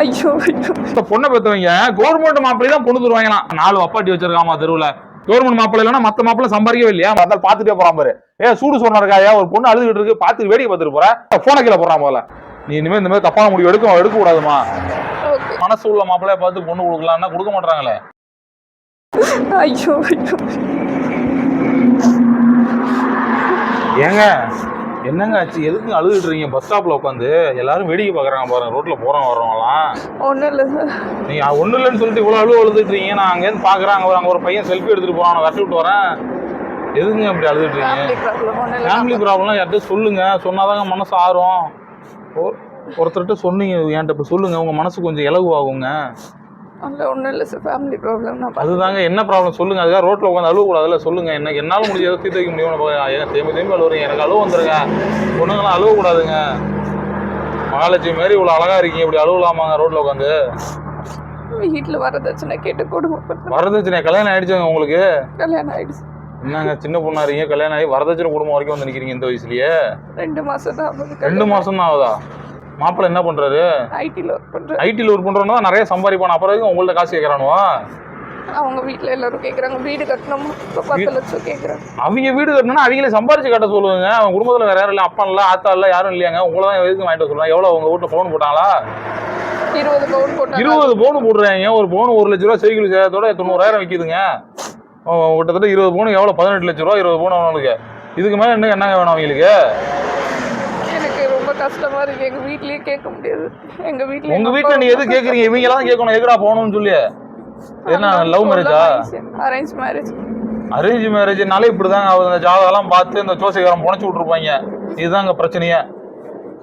ஐயோ இந்த பொண்ணை பெற்றவங்க கவர்மெண்ட் மாப்பிள்ளை தான் பொண்ணு தருவாங்களாம் நாலு அப்பாட்டி வச்சிருக்காமா தெருவுல. கவர்மெண்ட் மாப்பிள்ளை மத்த மாப்பிள்ளை சம்பாதிக்கவே இல்லையா? அதான் பாத்துட்டே போறான் பாரு. ஏ சூடு சொன்ன இருக்காயா ஒரு பொண்ணு அழுதுகிட்டு இருக்கு பாத்து வேடிக்கை பார்த்துட்டு போற. போன கீழே போறான் முதல்ல. நீ இனிமே இந்த மாதிரி தப்பான முடிவு எடுக்க எடுக்க கூடாதுமா. மனசு உள்ள மாப்பிள்ளைய பார்த்து பொண்ணு கொடுக்கலாம்னா கொடுக்க மாட்டாங்களே ஐயோ. ஏங்க என்னங்க ஆச்சு? எதுக்கு அழுதுட்டு இருக்கீங்க பஸ் ஸ்டாப்ல உட்காந்து. எல்லாரும் வேடிக்கை பாக்குறாங்க பாருங்க. ரோட்ல போறவங்க வர்றவங்கலாம். ஒன்றும் இல்லை சார். நீங்க ஒண்ணு இல்லைன்னு சொல்லிட்டு இவ்வளவு அழுவு அழுதுட்டு இருக்கீங்க நான் அங்கேருந்து பாக்குறேன். அங்க அங்க ஒரு பையன் செல்ஃபி எடுத்துட்டு போறான். வரட்டி விட்டு வரேன். எதுங்க அப்படி அழுதுட்டு இருக்கீங்க ஃபேமிலி ஒன்றும் ப்ராப்ளம்லாம் யார்கிட்ட சொல்லுங்க. சொன்னாதாங்க மனசு ஆறும். ஒருத்தர்கிட்ட சொன்னீங்க. என்கிட்ட இப்போ சொல்லுங்க. உங்க மனசு கொஞ்சம் இலகுவாகுங்க. அதில் ஒன்றும் இல்லை சார் ஃபேமிலி ப்ராப்ளம் நான் அதுதாங்க என்ன ப்ராப்ளம் சொல்லுங்க அதுக்காக ரோட்ல உட்காந்து அழுவ கூடாதுல்ல சொல்லுங்க என்ன என்னால முடிஞ்சதை தீர்த்து வைக்க முடியும் திரும்பி திரும்பி அழுவுறீங்க. எனக்கு அழுவ வந்துருங்க. பொண்ணுங்களாம் அழுவ கூடாதுங்க. மகாலட்சுமி மாதிரி இவ்வளவு அழகா இருக்கீங்க. இப்படி அழுவலாமாங்க ரோட்ல உட்காந்து வீட்டில் வரதட்சணை கேட்டு கொடுமைப்பட்டு வரதட்சணை கல்யாணம் ஆயிடுச்சுங்க உங்களுக்கு? கல்யாணம் ஆயிடுச்சு. என்னங்க சின்ன பொண்ணா இருக்கீங்க கல்யாணம் ஆகி வரதட்சணை குடும்பம் வரைக்கும் வந்து நிக்கிறீங்க இந்த வயசுலயே? ரெண்டு மாதம் தான் ரெண்டு மாசம் தான் ஆகுதா? மாப்பிள்ளை என்ன பண்றாரு? ஐடியில் ஒர்க் பண்ணுறேன் ஐடியில் ஒர்க் தான் நிறைய சம்பாதிப்பான். அப்புறம் உங்கள்ட்ட காசு கேட்கறானுவா அவங்க வீட்டில் எல்லாரும் கேட்குறாங்க வீடு கட்டணுமா? இப்போ பத்து லட்சம் கேட்குறாங்க அவங்க வீடு கட்டணும்னா அவங்களே சம்பாரிச்சு கட்ட சொல்லுங்க. அவங்க குடும்பத்துல வேற யாரும் இல்லை. அப்பா இல்லை ஆத்தா இல்லை யாரும் இல்லையாங்க. உங்களை தான் எதுக்கு வாங்கிட்டு வர சொல்றாங்க? எவ்வளவு உங்க வீட்டுல ஃபோன் போட்டாங்களா? இருபது பவுன் போட்டாங்க. இருபது பவுன் போடுறாங்க. ஒரு பவுன் ஒரு லட்ச ரூபா சைக்கிள் சேதத்தோட தொண்ணூறாயிரம் விற்கிதுங்க கிட்டத்தட்ட இருபது பவுன் எவ்வளவு? பதினெட்டு லட்ச ரூபா இருபது பவுன் அவங்களுக்கு இதுக்கு மேல என்ன என்னங்க வேணும் அவங்களுக்கு? கஷ்டமா இருக்கு. எங்க வீட்லயே கேட்க முடியாது. எங்க வீட்ல உங்க வீட்டுல நீ எது கேக்குறீங்க? இவங்க எல்லாம் கேட்கணும். எதுக்குடா போகணும்னு சொல்லி என்ன லவ் மேரேஜா அரேஞ்ச் மேரேஜ் அரேஞ்ச் மேரேஜ்னாலே இப்படிதாங்க அவங்க அந்த ஜாதகம்லாம் பார்த்து இந்த ஜோசிகாரம் புனைச்சு விட்ருப்பாங்க இதுதாங்க பிரச்சனையே.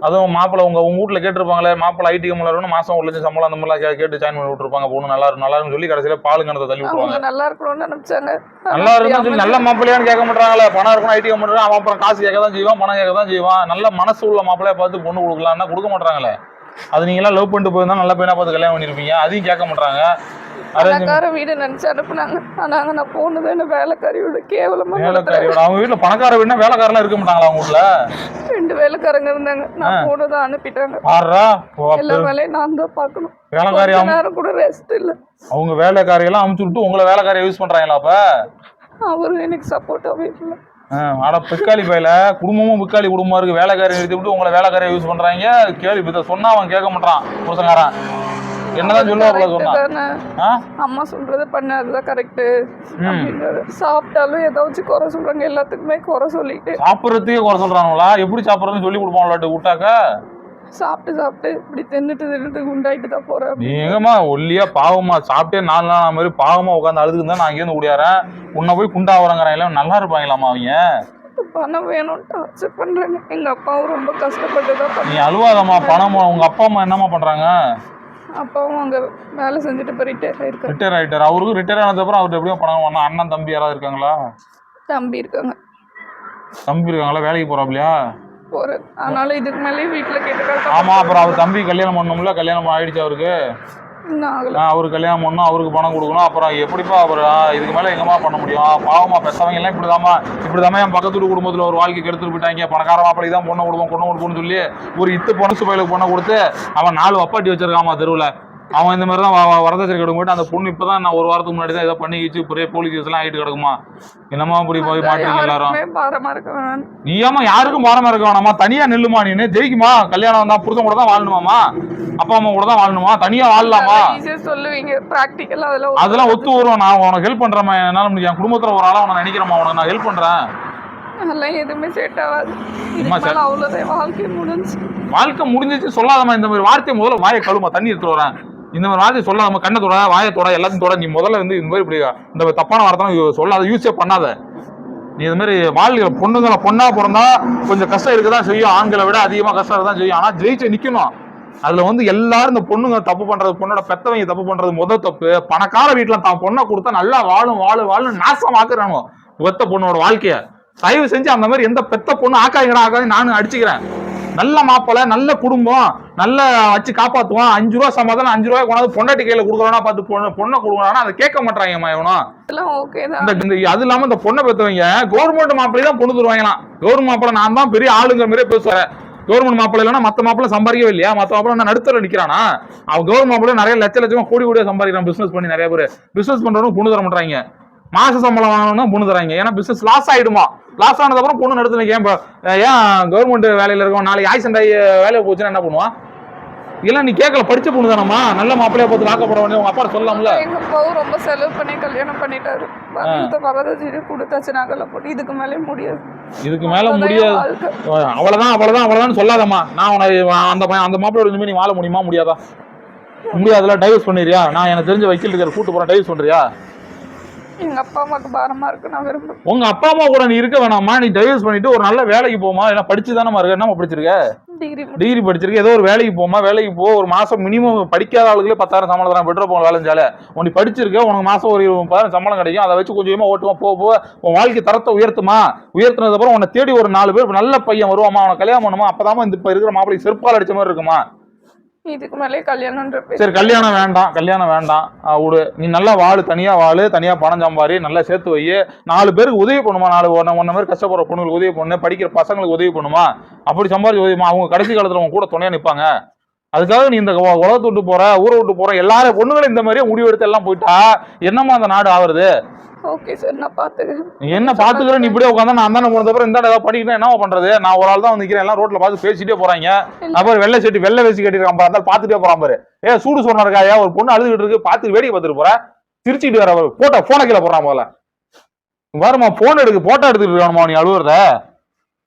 அதுவும் மாப்பிள்ளை உங்க உங்க வீட்ல கேட்டிருப்பாங்களே மாப்பிள்ளை ஐடி கம்பெனில இருக்கணும் மாசம் ஒரு லட்சம் சம்பளம் அந்த மாதிரிலாம் கேட்டு ஜாயின் பண்ணி விட்டுருப்பாங்க. பொண்ணு நல்லா இருக்கும் நல்லா சொல்லி கடைசியில பால் கிணத்தை தள்ளி விட்டுருவாங்க. நல்லா இருக்கணும்னு நினைச்சாங்க. நல்லா இருக்குன்னு சொல்லி நல்ல மாப்பிள்ளையான்னு கேட்க மாட்டாங்களே. பணம் இருக்கணும் ஐடி கம்பெனி அவன் அப்புறம் காசு கேட்க தான் செய்வான் பணம் கேட்க தான் செய்வான். நல்ல மனசு உள்ள மாப்பிள்ளைய பார்த்து பொண்ணு கொடுக்கலாம்னா கொடுக்க மாட்டாங்களே. அது நீங்க எல்லாம் லவ் பண்ணிட்டு போயிருந்தா நல்ல பையனா பார்த்து கல்யாணம் பண்ணிருப்பீங்க. அதையும் கேட்க மாட்டாங்க. பணக்கார வீடு நினைச்சு அனுப்புனாங்க. ஆனாங்க நான் போனது என்ன வேலைக்காரியோட கேவலமா நடத்துறாங்க. வேலைக்காரியோட அவங்க வீட்டுல பணக்கார வீடுனா வேலைக்காரெல்லாம் இருக்க மாட்டாங்களா அவங்க வீட்டுல ரெண்டு வேலைக்காரங்க இருந்தாங்க. நான் போனதை அனுப்பிட்டாங்க. ஆறா எல்லா வேலையும் நான் தான் பார்க்கணும். வேலைக்காரி நேரம் கூட ரெஸ்ட் இல்ல. அவங்க வேலைக்காரியெல்லாம் அமுச்சு விட்டு உங்களை வேலைக்காரியை யூஸ் பண்றாங்களா அப்ப? அவரும் எனக்கு சப்போர்ட்டாவே இல்லை. ஆ, ஆட பிக்காளி பையில குடும்பமும் பிக்காளி குடும்பமா இருக்கு. வேலைக்காரி நிறுத்தி விட்டு உங்களை வேலைக்காரியை யூஸ் பண்றாங்க. கேள்வி சொன்னா அவன் கேட்க மாட்டான் புருஷங்காரன் என்னதான் சொல்லுவாப்புல சொன்னா? அம்மா சொல்றத பண்ண அதுதான் கரெக்ட் சாப்பிட்டாலும் ஏதாச்சும் குறை சொல்றாங்க எல்லாத்துக்குமே குறை சொல்லிட்டு. சாப்பிட்றதுக்கே குறை சொல்றானுங்களா? எப்படி சாப்பிட்றதுன்னு சொல்லி கொடுப்பாங்களாட்டு விட்டாக்க சாப்பிட்டு சாப்பிட்டு இப்படி தின்னுட்டு தின்னுட்டு குண்டாயிட்டு தான் போறேன் எங்கம்மா ஒல்லியா பாவமா சாப்பிட்டே நாலு நாள் ஆன மாதிரி பாவமா உட்காந்து அழுதுக்கு தான் நான் அங்கேருந்து ஓடியாரேன். உன்னை போய் குண்டா வரங்கிறாங்களா நல்லா இருப்பாங்களாமா அவங்க? பணம் வேணும்னு டார்ச்சர் பண்றாங்க. எங்க அப்பாவும் ரொம்ப கஷ்டப்பட்டு தான் நீ அழுவாதம்மா பணம் உங்க அப்பா அம்மா என்னம்மா பண்றாங்க? அப்பாவும் அங்க வேலை செஞ்சுட்டு போயிட்டே இருக்காரு. ரிட்டையர் ஆயிட்டார். அவருக்கு ரிட்டையர் ஆனதுக்கப்புறம் அவர்கிட்ட எப்படியும் பணம் வேணும் அண்ணன் தம்பி யாராவது இருக்காங்களா? தம்பி இருக்காங்க. தம்பி இருக்காங்களா? வேலைக்கு போறாப்லையா? போறேன் ஆனாலும் இதுக்கு மேலேயும் வீட்டுல கேட்டு ஆமா அப்புறம் அவர் தம்பி கல்யாணம் பண்ணணும்ல கல்யாணம் ஆயிடுச்சு அவருக்கு. இன்னும் கல்யாணம் பண்ணணும் அவருக்கு பணம் கொடுக்கணும் அப்புறம் எப்படிப்பா அவர் இதுக்கு மேலே எங்கம்மா பண்ண முடியும்? ஆ, பாவமா பெத்தவங்க எல்லாம் இப்படிதாம்மா இப்படிதாம்மா என் பக்கத்து வீட்டு குடும்பத்தில் ஒரு வாழ்க்கை கெடுத்துட்டு போயிட்டாங்க பணக்கார மாப்பிள்ளை தான் பொண்ணை கொடுப்போம் கொண்டு கொடுப்போம்னு சொல்லி ஒரு இத்து பொண்ணு பயிலுக்கு பொண்ணை கொடுத்து அவன் நாலு வப்பாட்டி வச்சிருக்காமா தெருவில். அவன் இந்த மாதிரி தான் வரதட்சணை கிடக்கும் போயிட்டு அந்த பொண்ணு இப்பதான் நான் ஒரு வாரத்துக்கு முன்னாடி தான் இதை பண்ணி வச்சு பெரிய போலீஸ் கேஸ் எல்லாம் ஆகிட்டு கிடக்குமா? என்னம்மா இப்படி போய் மாட்டீங்க எல்லாரும்? நீ ஏமா யாருக்கும் பாரமா இருக்க வேணாமா தனியா நில்லுமா நீ ஜெயிக்குமா? கல்யாணம் தான் புருஷன் கூட தான் வாழணுமாமா அப்பா அம்மா கூட தான் வாழணுமா? தனியா வாழலாமா? சொல்லுவீங்க. பிராக்டிக்கலா அதெல்லாம் அதெல்லாம் ஒத்து வரும். நான் உனக்கு ஹெல்ப் பண்றேன் என்னால முடியும். என் குடும்பத்துல ஒரு ஆளா உனக்கு நினைக்கிறேம்மா. உனக்கு நான் ஹெல்ப் பண்றேன். அதெல்லாம் எதுவுமே செட் ஆகாது. முடிஞ்சு வாழ்க்கை முடிஞ்சிச்சு. சொல்லாதம்மா. இந்த மாதிரி வார்த்தையை முதல்ல வாயை கழுமா தண்ணி எடுத்துட்டு வரேன் இந்த மாதிரி வார்த்தை சொல்லாதம்மா கண்ணை தொட வாயை தொட எல்லாத்தையும் தொட நீ முதல்ல வந்து இந்த மாதிரி இப்படி இந்த தப்பான வார்த்தை சொல்லாத யூஸே பண்ணாத. நீ இது மாதிரி வாழ்க்கை பொண்ணுங்களை பொண்ணா பிறந்தா கொஞ்சம் கஷ்டம் இருக்கதான் செய்யும். ஆண்களை விட அதிகமா கஷ்டம் இருக்கதான் செய்யும். ஆனா ஜெயிச்சு நிக்கணும். அதுல வந்து எல்லாரும் இந்த பொண்ணுங்க தப்பு பண்றது பொண்ணோட பெத்தவங்க தப்பு பண்றது முத தப்பு. பணக்கார வீட்டுல தான் பொண்ணை கொடுத்தா நல்லா வாழும் வாழும் வாழும் நாசமாக்குறானோ பெத்த பொண்ணோட வாழ்க்கைய. தயவு செஞ்சு அந்த மாதிரி எந்த பெத்த பொண்ணு ஆக்காதீங்கடா ஆக்காது நானும் அடிச்சுக்கிறேன். நல்ல மாப்பிள்ள நல்ல குடும்பம். நல்ல வச்சு காப்பாத்துவான். அஞ்சு ரூபா சமாதானம் அஞ்சு ரூபாய் கொண்டாந்து பொண்டாட்டி கையில கொடுக்குறானா பார்த்து பொண்ணு பொண்ணை கொடுக்குறானா? அதை கேட்க மாட்டாங்கம்மா இவனும். இந்த அது இல்லாம இந்த பொண்ணை பெற்றவங்க கவர்மெண்ட் மாப்பிள்ளை தான் பொண்ணு தருவாங்களாம். கவர்மெண்ட் மாப்பிள்ளை நான் தான் பெரிய ஆளுங்க மாதிரியே பேசுறேன் கவர்மெண்ட் மாப்பிள்ளை இல்லைன்னா மத்த மாப்பிள்ளை சம்பாதிக்கவே இல்லையா? மத்த மாப்பிள்ளை என்ன நடுத்தர நிக்கிறானா? அவன் கவர்மெண்ட் மாப்பிள்ளை நிறைய லட்ச லட்சமா கோடி கோடியா சம்பாதிக்கிறான் பிசினஸ் பண்ணி நிறைய பேர். பிசினஸ் பண்றவங்க பொண்ணு தர மாட்டாங்க மாச சம்பளம் வாங்கணும்னா பொண்ணு தராங்க. ஏன்னா பிசினஸ் லாஸ் ஆயிடுமா? லாஸ் ஆனதுக்கப்புறம் பொண்ணு நடத்து ஏன் ஏன் கவர்மெண்ட் வேலையில இருக்கவன் நாளைக்கு ஆக்சிடென்ட் ஆகி வேலையை போச்சுன்னா என்ன பண்ணுவான்? இல்ல நீ கேட்கல படிச்ச பொண்ணு தானம்மா நல்ல மாப்பிள்ளைய பார்த்து வாக்கப்பட வேண்டிய உங்க அப்பா சொல்லலாம்ல எங்க அப்பாவும் ரொம்ப செலவு பண்ணி கல்யாணம் பண்ணிட்டாரு. வரதட்சணை கொடுத்தாச்சு போட்டு இதுக்கு மேலே முடியாது. இதுக்கு மேல முடியாது. அவ்வளவுதான் அவ்வளவுதான் அவ்வளவுதான் சொல்லாதம்மா. நான் உன அந்த அந்த மாப்பிள்ளோட இனிமே நீ வாழ முடியுமா முடியாதா? முடியாதுல டைவர்ஸ் பண்ணிடுறியா? நான் எனக்கு தெரிஞ்ச வக்கீல் இருக்கிற கூட்டு போறேன் டைவர்ஸ் பண்றியா? எங்க அப்பா அம்மாவுக்கு பாரமா இருக்கு நான் விரும்புறேன் உங்க அப்பா அம்மா கூட நீ இருக்க வேணாமா? நீ டைவர்ஸ் பண்ணிட்டு ஒரு நல்ல வேலைக்கு போமா? ஏன்னா படிச்சு தானே இருக்க என்னமா படிச்சிருக்க டிகிரி டிகிரி படிச்சிருக்க ஏதோ ஒரு வேலைக்கு போமா? வேலைக்கு போ ஒரு மாசம் மினிமம் படிக்காத ஆளுகளே பத்தாயிரம் சம்பளம் தரான் பெட்ரோல் போன வேலை செஞ்சாலே உனக்கு படிச்சிருக்க உனக்கு மாசம் ஒரு இருபது முப்பதாயிரம் சம்பளம் கிடைக்கும் அதை வச்சு கொஞ்சம் ஓட்டுமா? போக போக உன் வாழ்க்கை தரத்தை உயர்த்துமா? உயர்த்தினது அப்புறம் உன்னை தேடி ஒரு நாலு பேர் நல்ல பையன் வருவாமா அவனை கல்யாணம் பண்ணுமா? அப்பதாம்மா இந்த இப்ப இருக்கிற மாப்பிள்ளை செருப்பால் அடிச்ச மாதிரி இருக்குமா? இதுக்கு மேலே கல்யாணம்ன்ற சரி கல்யாணம் வேண்டாம் கல்யாணம் வேண்டாம். விடு. நீ நல்லா வாழு தனியா வாழு தனியா பணம் சம்பாரி நல்லா சேர்த்து வை நாலு பேருக்கு உதவி பண்ணுமா நாலு ஒன்ன ஒன்ன மாதிரி கஷ்டப்படுற பொண்ணுங்களுக்கு உதவி பண்ணு படிக்கிற பசங்களுக்கு உதவி பண்ணுமா? அப்படி சம்பாரிச்சு உதவிமா அவங்க கடைசி காலத்துல அவங்க கூட துணையா நிப்பாங்க. அதுக்காக நீ இந்த உலகத்து விட்டு போற ஊரை விட்டு போற எல்லாரும் பொண்ணுங்களும் இந்த மாதிரியே முடிவு எடுத்து எல்லாம் போயிட்டா என்னமா அந்த நாடு ஆவறது? ஓகே சார் நான் பாத்துக்கிறேன். நீ என்ன பாத்துக்கிற? நீ இப்படியே உட்காந்தா நான் தானே போனது அப்புறம் இந்த ஏதாவது படிக்கணும் என்ன பண்றது? நான் ஒரு ஆள் தான் வந்து எல்லாம் ரோட்ல பார்த்து பேசிட்டே போறாங்க. அப்புறம் வெள்ளை சட்டி வெள்ளை வேசி கட்டிருக்கான் பாரு. பாத்துட்டே போறான் பாரு. ஏ சூடு சொன்ன இருக்காயா ஒரு பொண்ணு அழுதுகிட்டு இருக்கு. பாத்து வேடிக்கை பார்த்துட்டு போற. சிரிச்சுட்டு வர போட்டோ போன கீழே போறான் முதல்ல. வருமா போன் எடுக்கு போட்டோ எடுத்துட்டு இருக்கானுமா நீ அழுவுறத.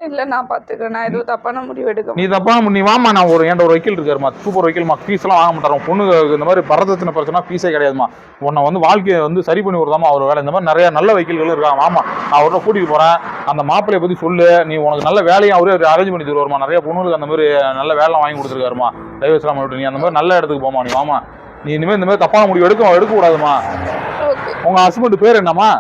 இல்ல நான் பாத்துக்கிறேன். நான் எதுவும் தப்பான முடிவு எடுக்க நீ தப்பா நீ வாமா நான் ஒரு என்கிட்ட ஒரு வக்கீல் இருக்காருமா? சூப்பர் வக்கீல்மா ஃபீஸ் எல்லாம் வாங்க மாட்டாரு. பொண்ணு இந்த மாதிரி பரதத்தின பிரச்சனை ஃபீஸே கிடையாதுமா. உன்னை வந்து வாழ்க்கையை வந்து சரி பண்ணி விடுதாமா அவர் வேலை. இந்த மாதிரி நிறைய நல்ல வக்கீல்கள் இருக்காங்க. வாமா நான் அவர்கிட்ட கூட்டிட்டு போறேன். அந்த மாப்பிளைய பத்தி சொல்லு. நீ உனக்கு நல்ல வேலையும் அவரே அரேஞ்ச் பண்ணி தருவாருமா. நிறைய பொண்ணுங்களுக்கு அந்த மாதிரி நல்ல வேலை வாங்கி கொடுத்துருக்காருமா. டைவர்ஸ்லாம் விட்டு நீ அந்த மாதிரி நல்ல இடத்துக்கு போமா நீ. வாமா நீ இனிமேல் இந்த மாதிரி தப்பான முடிவு எடுக்க எடுக்க கூடாதுமா ஓகே உங்க ஹஸ்பண்ட் பேர் என்னம்மா?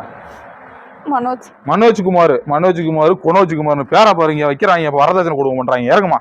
மனோஜ். மனோஜ் குமார் மனோஜ் குமார் குமார்னு பேரா பாருங்க வைக்கிறாங்க இப்ப வரதட்சணை கொடுக்க மாட்டாங்க இறங்குமா?